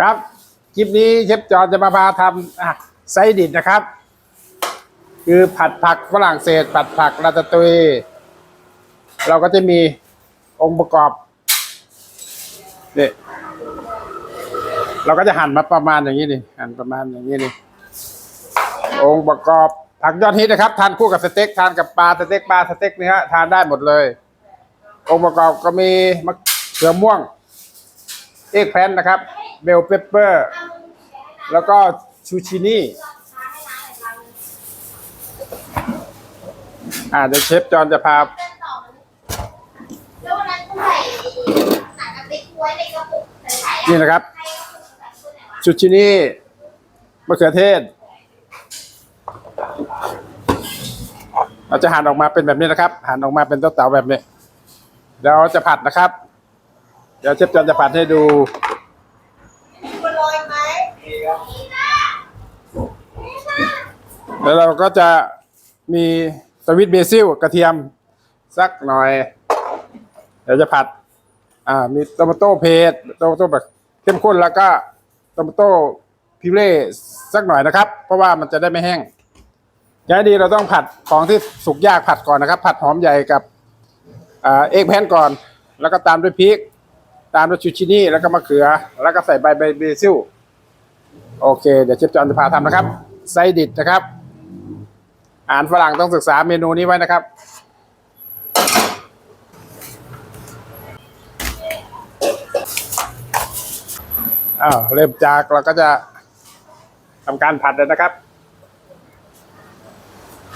ครับคลิปนี้เชฟจอห์นจะมาพาทำไซดิดนะครับ คือผัดผักฝรั่งเศส ผัดผักราตาตุยเราก็จะมีองค์ประกอบนี่เราก็จะหั่นมาประมาณอย่างนี้นี่หั่นประมาณอย่างนี้นี่องค์ประกอบผักยอดฮิตนะครับ ทานคู่กับสเต็กทานกับปลาสเต็กปลาสเต็กเนื้อทานได้หมดเลย องค์ประกอบก็มีมะเขือม่วง เอกแพนนะครับ เบลเปปเปอร์ แล้วก็ชูชินี่อ่าเดี๋ยวเชฟจอนจะพาแล้ววันนั้นต้องใส่หนังกระติกไว้ในกระปุกใส่ๆนี่นะครับชูชินี่มะเขือเทศ เราจะหั่นออกมาเป็นแบบนี้นะครับ หั่นออกมาเป็นเต้าๆแบบนี้ เดี๋ยวจะผัดนะครับ เดี๋ยวเชฟจอนจะผัดให้ดู บัวลอยไหม แล้วเราก็จะมีสวิตเบซิลกระเทียมสักหน่อย เดี๋ยวจะผัด อ่า มีโตมาโต้เพสโตมาโต้แบบเข้มข้นแล้วก็โตมาโต้พิเร่สักหน่อยนะครับ เพราะว่ามันจะได้ไม่แห้งย้ายดีเราต้องผัดของที่สุกยากผัดก่อนนะครับ ผัดหอมใหญ่กับอเอกแพนก่อน แล้วก็ตามด้วยพริก ตามด้วยชูชินี่แล้วก็มะเขือ แล้วก็ใส่ใบใบเบซิลโอเค เดี๋ยวเชฟจอนจะพาทำนะครับไซดิดนะครับ อาหารฝรั่งต้องศึกษาเมนูนี้ไว้นะครับ อ้าวเริ่มจากเราก็จะทำการผัดเลยนะครับ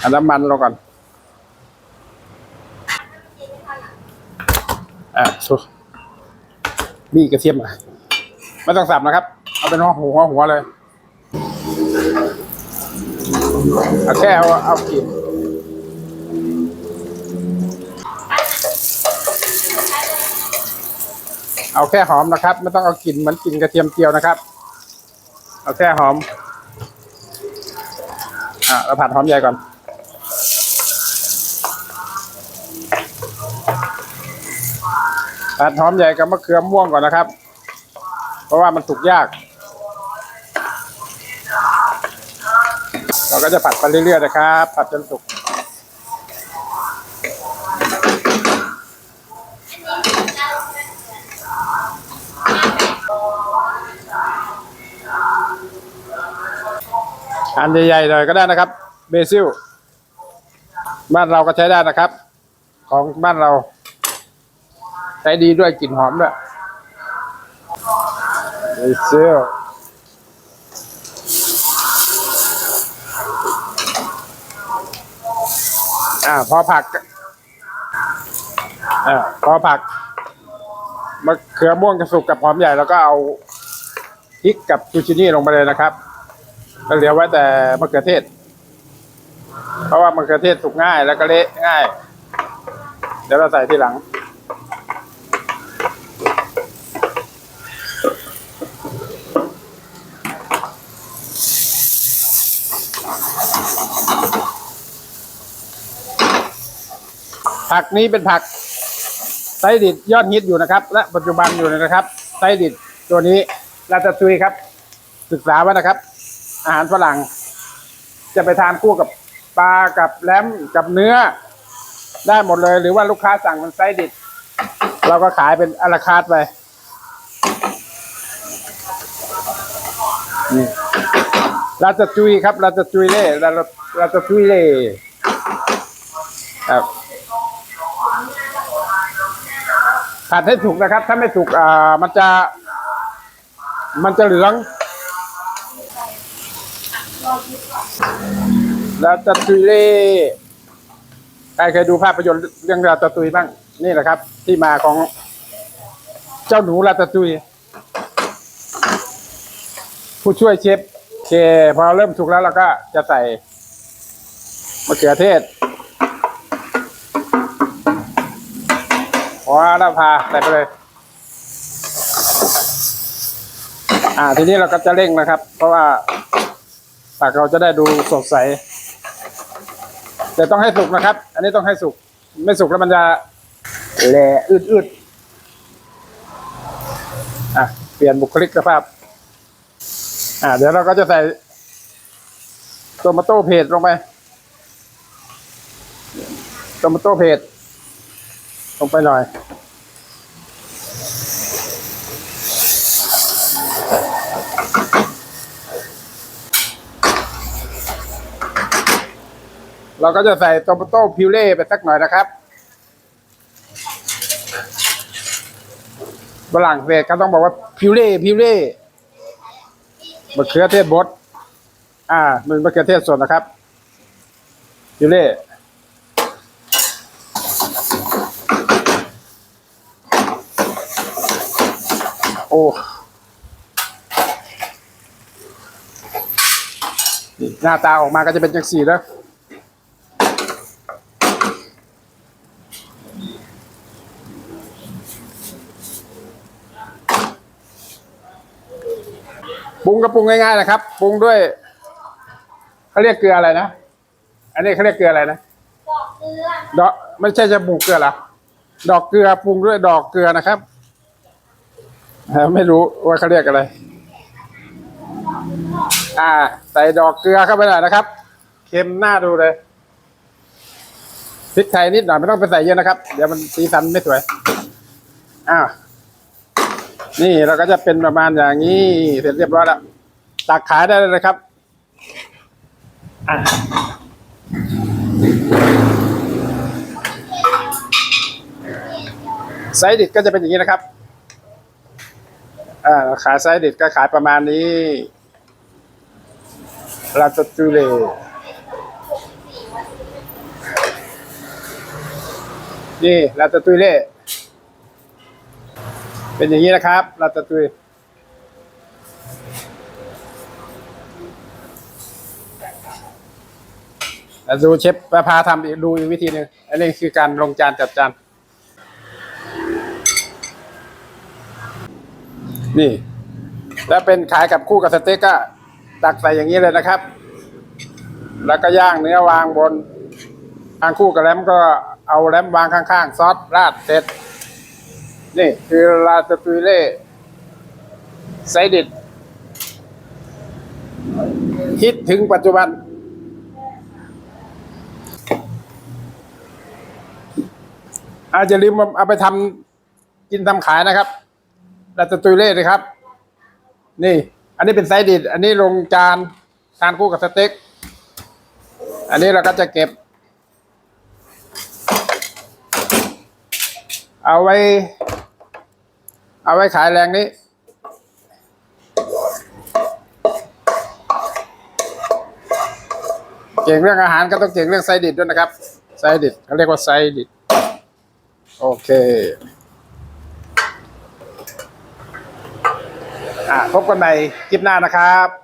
อาน้ำมันลงก่อนอะสุบี้กระเทียมอะไม่ต้องสับนะครับ เอาเป็นหัวหัวหัวเลย เอาแค่เอาเอากินเอาแค่หอมนะครับ ไม่ต้องเอากลิ่นเหมือนกลิ่นกระเทียมเจียวนะครับ เอาแค่หอม อะเราผัดหอมใหญ่ก่อน ผัดหอมใหญ่กับมะเขือม่วงก่อนนะครับ เพราะว่ามันสุกยาก เราก็จะผัดไปเรื่อยๆนะครับ ผัดจนสุกอันใหญ่ๆหน่อยก็ได้นะครับเบซิลบ้านเราก็ใช้ได้นะครับ ของบ้านเรา ใช้ดีด้วยกลิ่นหอมด้วยเบซิล อ่า พอผักอ่าพอผักมะเขือม่วงกระสุกกับหอมใหญ่แล้วก็เอาพริกกับซูชินี่ลงไปเลยนะครับแล้วเหลือไว้แต่มะเขือเทศ เพราะว่ามะเขือเทศสุกง่ายแล้วก็เละง่าย เดี๋ยวเราใส่ทีหลัง ผักนี้เป็นผักไซดิดยอดฮิตอยู่นะครับ และปัจจุบันอยู่นะครับไซดิดตัวนี้ลาตาตุยครับ ศึกษาไว้นะครับ อาหารฝรั่ง จะไปทานคู่กับปลากับแลมกับเนื้อ ได้หมดเลย หรือว่าลูกค้าสั่งเป็นไซดิดเราก็ขายเป็นอาราคาร์ทไปนี่ลาตาตุยครับลาตาตุยเล่ลาลาตาตุยเล่ครับ ผัดให้สุกนะครับ ถ้าไม่สุกอ่ามันจะ มันจะเหลืองแล้วตะตุยเล่ใครเคยดูภาพยนตร์เรื่องราตาตุยบ้าง นี่แหละครับ ที่มาของเจ้าหนูราตาตุย ผู้ช่วยเชฟโอเคพอเริ่มสุกแล้วเราก็จะใส่มะเขือเทศ หัวหน้าพาใส่ไปเลย อ่า ทีนี้เราก็จะเร่งนะครับ เพราะว่าผักเราจะได้ดูสดใส แต่ต้องให้สุกนะครับ อันนี้ต้องให้สุก ไม่สุกแล้วมันจะแหล่อืดๆอะ เปลี่ยนบุคลิกภาพ อ่า เดี๋ยวเราก็จะใส่โตมาโต้เพจลงไปโตมาโต้เพจ ลงไปหน่อย เราก็จะใส่โตมโต้พิวเล่ไปสักหน่อยนะครับฝรั่งเศสเขาต้องบอกว่าพิวเล่พิวเล่มะเขือเทศบด อ่า มันมะเขือเทศสดนะครับพิวเล่ โอ้นี่หน้าตาออกมาก็จะเป็นจังสีแล้วปรุงก็ปรุงง่ายๆนะครับปรุงด้วยเขาเรียกเกลืออะไรนะ อันนี้เขาเรียกเกลืออะไรนะดอกเกลือดอกไม่ใช่จะปรุงเกลือเหรอดอกเกลือปรุงด้วยดอกเกลือนะครับเอ่อ ไม่รู้ว่าเขาเรียกอะไร อ่า ใส่ดอกเกลือเข้าไปหน่อยนะครับ เค็มหน้าดูเลยพริกไทยนิดหน่อยไม่ต้องไปใส่เยอะนะครับ เดี๋ยวมันสีสันไม่สวย อ้าว นี่เราก็จะเป็นประมาณอย่างนี้ เสร็จเรียบร้อยแล้ว ตักขายได้เลยนะครับ อะไซส์ดิดก็จะเป็นอย่างนี้นะครับ อ่าขายไซส์ดิดก็ขายประมาณนี้ลาตตูเลนี่ลาตตูเล่เป็นอย่างนี้นะครับลาตตุยดูเชฟประพาทำอีกดูอีกวิธีหนึ่งอันนี้คือการลงจานจัดจาน นี่แล้วเป็นขายกับคู่กับสเต็กก็ตักใส่อย่างนี้เลยนะครับ แล้วก็ย่างเนื้อวางบนทางคู่กับแรมก็เอาแรมวางข้างๆ ซอสราดเสร็จ นี่คือลาตาตุยเล่ไซดิดฮิตถึงปัจจุบัน อาจจะลืมเอาไปทำกินทำขายนะครับ ลาตตุยเล่เลยครับ นี่ อันนี้เป็นไซดิดอันนี้ลงจานทานคู่กับสเต็ก อันนี้เราก็จะเก็บ เอาไว้ เอาไว้ขายแรงนี้เก่งเรื่องอาหารก็ต้องเก่งเรื่องไซดิดด้วยนะครับ ไซดิดเขาเรียกว่าไซดิดโอเค อะ พบกันใหม่คลิปหน้านะครับ